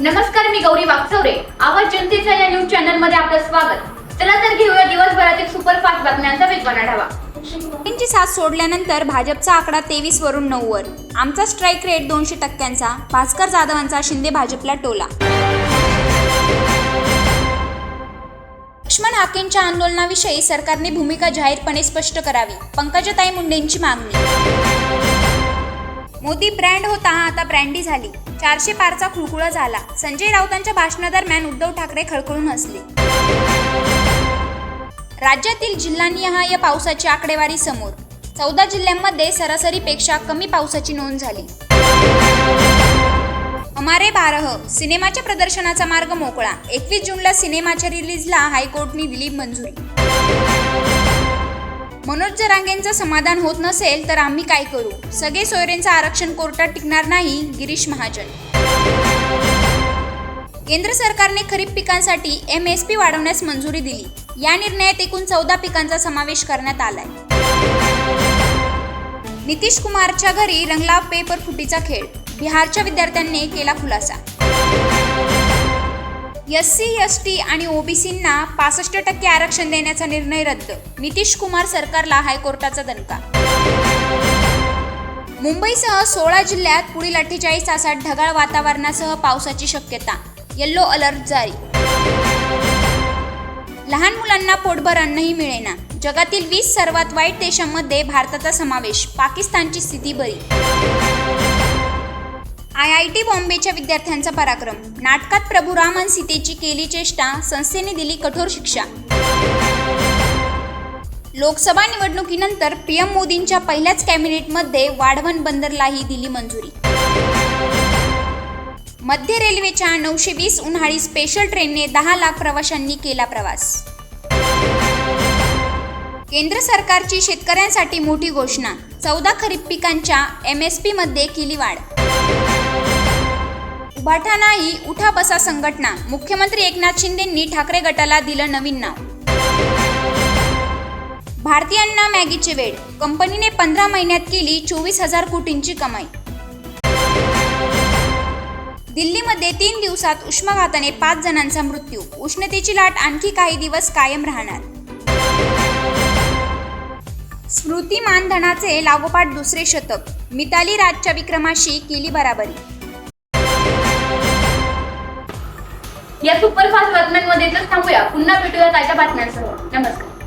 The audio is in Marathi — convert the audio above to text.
नमस्कार मी गौरी वागचौरे आवाज जनतेच्या या न्यूज चॅनलमध्ये आपलं स्वागत. चला तर घेऊया दिवसभरातील सुपरफास्ट बातम्यांचा वेगवान आढावा. यांची साथ सोडल्यानंतर भाजपचा आकडा तेवीस वरून नऊ वर. आमचा स्ट्राईक रेट दोनशे टक्क्यांचा. भास्कर जाधवांचा शिंदे भाजपला टोला. लक्ष्मण हाकेंच्या आंदोलनाविषयी सरकारने भूमिका जाहीरपणे स्पष्ट करावी पंकजाताई मुंडेंची मागणी. मोदी ब्रँड होता आता ब्रँडी झाली. चारशे पारचा खुळखुळा झाला. संजय राऊतांच्या भाषणादरम्यान उद्धव ठाकरे खळखळून हसले. राज्यातील जिल्हानिहाय पावसाची आकडेवारी समोर. चौदा जिल्ह्यांमध्ये सरासरीपेक्षा कमी पावसाची नोंद झाली. हमारे बारह सिनेमाच्या प्रदर्शनाचा मार्ग मोकळा. एकवीस जूनला सिनेमाच्या रिलीजला हायकोर्टने दिली मंजुरी. मनोज जरांगेंचं समाधान होत नसेल तर आम्ही काय करू? सगळे सोयरेंचं आरक्षण कोर्टात टिकणार नाही गिरीश महाजन. केंद्र सरकारने खरीप पिकांसाठी एम एस पी वाढवण्यास मंजुरी दिली. या निर्णयात एकूण चौदा पिकांचा समावेश करण्यात आलाय. नितीश कुमारच्या घरी रंगला पेपर फुटीचा खेळ. बिहारच्या विद्यार्थ्यांनी केला खुलासा. एस सी एस टी आणि ओबीसींना पासष्ट टक्के आरक्षण देण्याचा निर्णय रद्द नितीश कुमार सरकारला हायकोर्टाचा दणका. मुंबईसह सोळा जिल्ह्यात पुढील अठ्ठेचाळीस तासात ढगाळ वातावरणासह पावसाची शक्यता येल्लो अलर्ट जारी. लहान मुलांना पोटभर अन्नही मिळेना जगातील वीस सर्वात वाईट देशांमध्ये भारताचा समावेश पाकिस्तानची स्थिती बरी. आय आय टी बॉम्बेच्या विद्यार्थ्यांचा पराक्रम. नाटकात प्रभू रामन सीतेची केली चेष्टा संस्थेने दिली कठोर शिक्षा. लोकसभा निवडणुकीनंतर पीएम मोदींच्या पहिल्याच कॅबिनेटमध्ये वाढवण बंदरलाही दिली मंजुरी. मध्य रेल्वेच्या नऊशे वीस उन्हाळी स्पेशल ट्रेनने दहा लाख प्रवाशांनी केला प्रवास. केंद्र सरकारची शेतकऱ्यांसाठी मोठी घोषणा. चौदा खरीप पिकांच्या एम एस पी मध्ये केली वाढ. उभाठा ही उठा बसा संघटना. मुख्यमंत्री एकनाथ शिंदेंनी ठाकरे गटाला दिलं नवीन नाव. भारतीयांना मॅगीचे वेळ कंपनीने पंधरा महिन्यात केली चोवीस हजार कोटींची कमाई. दिल्लीमध्ये तीन दिवसात उष्माघाताने पाच जणांचा मृत्यू. उष्णतेची लाट आणखी काही दिवस कायम राहणार. स्मृती मानधनाचे लागोपाठ दुसरे शतक. मिताली राजच्या विक्रमाशी केली बराबरी. या सुपरफास्ट बातम्यांमध्ये इथंच थांबूया. पुन्हा भेटूया ताज्या बातम्यांसह. नमस्कार.